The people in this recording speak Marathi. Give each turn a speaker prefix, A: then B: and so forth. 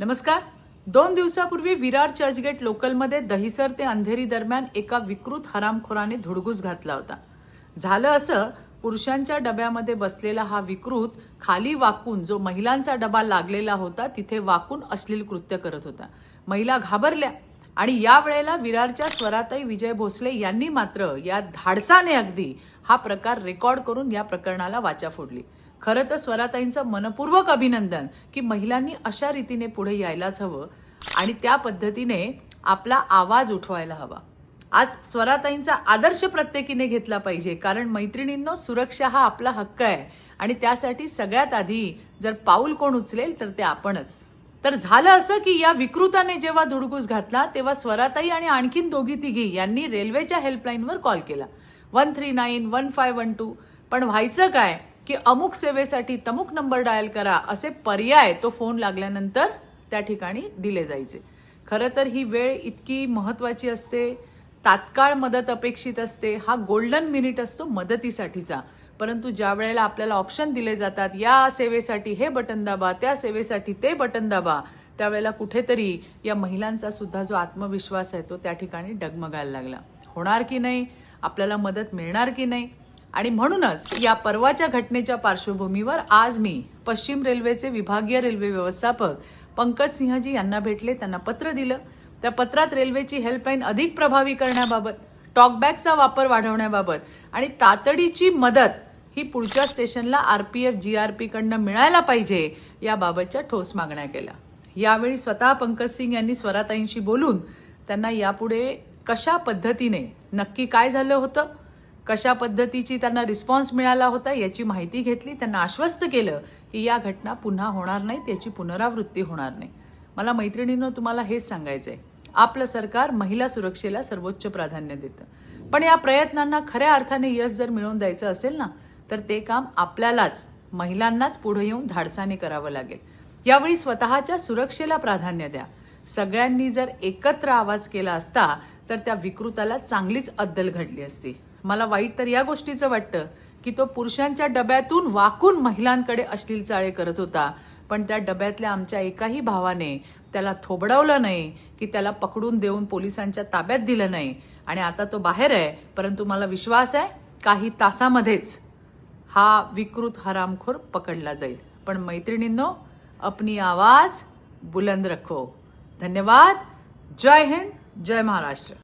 A: नमस्कार. दोन दिवसापूर्वी विरार चर्चगेट लोकलमध्ये दहिसर ते अंधेरी दरम्यान एका विकृत हरामखोराने धुडगूस घातला होता. झालं असं पुरुषांच्या डब्यामध्ये बसलेला हा विकृत खाली वाकून जो महिलांचा डबा लागलेला होता तिथे वाकून अश्लील कृत्य करत होता. महिला घाबरल्या आणि या वेळेला विरारच्या स्वरातही विजय भोसले यांनी मात्र या धाडसाने अगदी हा प्रकार रेकॉर्ड करून या प्रकरणाला वाचा फोडली. खरं तर स्वराताईंचं मनपूर्वक अभिनंदन की महिलांनी अशा रीतीने पुढे यायलाच हवं आणि त्या पद्धतीने आपला आवाज उठवायला हवा. आज स्वराताईंचा आदर्श प्रत्येकीने घेतला पाहिजे कारण मैत्रिणींनो सुरक्षा हा आपला हक्क आहे आणि त्यासाठी सगळ्यात आधी जर पाऊल कोण उचलेल तर ते आपणच. तर झालं असं की या विकृताने जेव्हा धुडगूस घातला तेव्हा स्वराताई आणि आणखीन दोघी तिघी यांनी रेल्वेच्या हेल्पलाईनवर कॉल केला. One three nine one five one two. पण व्हायचं काय? की अमुक सेवेसाठी तमुक नंबर डायल करा असे पर्याय तो फोन लागल्यानंतर त्या ठिकाणी दिले जायचे. खरं तर ही वेळ इतकी महत्त्वाची असते तात्काळ मदत अपेक्षित असते हा गोल्डन मिनिट असतो मदतीसाठीचा. परंतु ज्या वेळेला आपल्याला ऑप्शन दिले जातात या सेवेसाठी हे बटन दाबा त्या सेवेसाठी ते बटन दाबा त्यावेळेला कुठेतरी या महिलांचा सुद्धा जो आत्मविश्वास आहे तो त्या ठिकाणी डगमगायला लागला. होणार की नाही? आपल्याला मदत मिळणार की नाही? आणि म्हणूनच या परवाच्या घटनेच्या पार्श्वभूमीवर आज मी पश्चिम रेल्वेचे विभागीय रेल्वे व्यवस्थापक पंकज सिंहजी यांना भेटले. त्यांना पत्र दिलं. त्या पत्रात रेल्वेची हेल्पलाईन अधिक प्रभावी करण्याबाबत टॉकबॅकचा वापर वाढवण्याबाबत आणि तातडीची मदत ही पुढच्या स्टेशनला आरपीएफ आर पीकडनं मिळायला पाहिजे याबाबतच्या ठोस मागण्या केल्या. यावेळी स्वतः पंकज सिंग यांनी स्वराताईंशी बोलून त्यांना यापुढे कशा पद्धतीने नक्की काय झालं होतं कशा पद्धतीची त्यांना रिस्पॉन्स मिळाला होता याची माहिती घेतली. त्यांना आश्वस्त केलं की या घटना पुन्हा होणार नाहीत याची पुनरावृत्ती होणार नाही. मला मैत्रिणीनं तुम्हाला हेच सांगायचं आहे आपलं सरकार महिला सुरक्षेला सर्वोच्च प्राधान्य देतं. पण या प्रयत्नांना खऱ्या अर्थाने यश जर मिळवून द्यायचं असेल ना तर ते काम आपल्यालाच महिलांनाच पुढे येऊन धाडसाने करावं लागेल. यावेळी स्वतःच्या सुरक्षेला प्राधान्य द्या. सगळ्यांनी जर एकत्र आवाज केला असता तर त्या विकृताला चांगलीच अद्दल घडली असती. मला वाईट तर या गोष्टीचं वाटतं की तो पुरुषांच्या डब्यातून वाकून महिलांकडे अश्लील चाळे करत होता. पण त्या डब्यातल्या आमच्या एकाही भावाने त्याला थोबडवलं नाही की त्याला पकडून देऊन पोलिसांच्या ताब्यात दिलं नाही. आणि आता तो बाहेर आहे परंतु मला विश्वास आहे काही तासामध्येच हा विकृत हरामखोर पकडला जाईल. पण मैत्रिणींनो अपनी आवाज बुलंद रखो. धन्यवाद. जय हिंद जय महाराष्ट्र.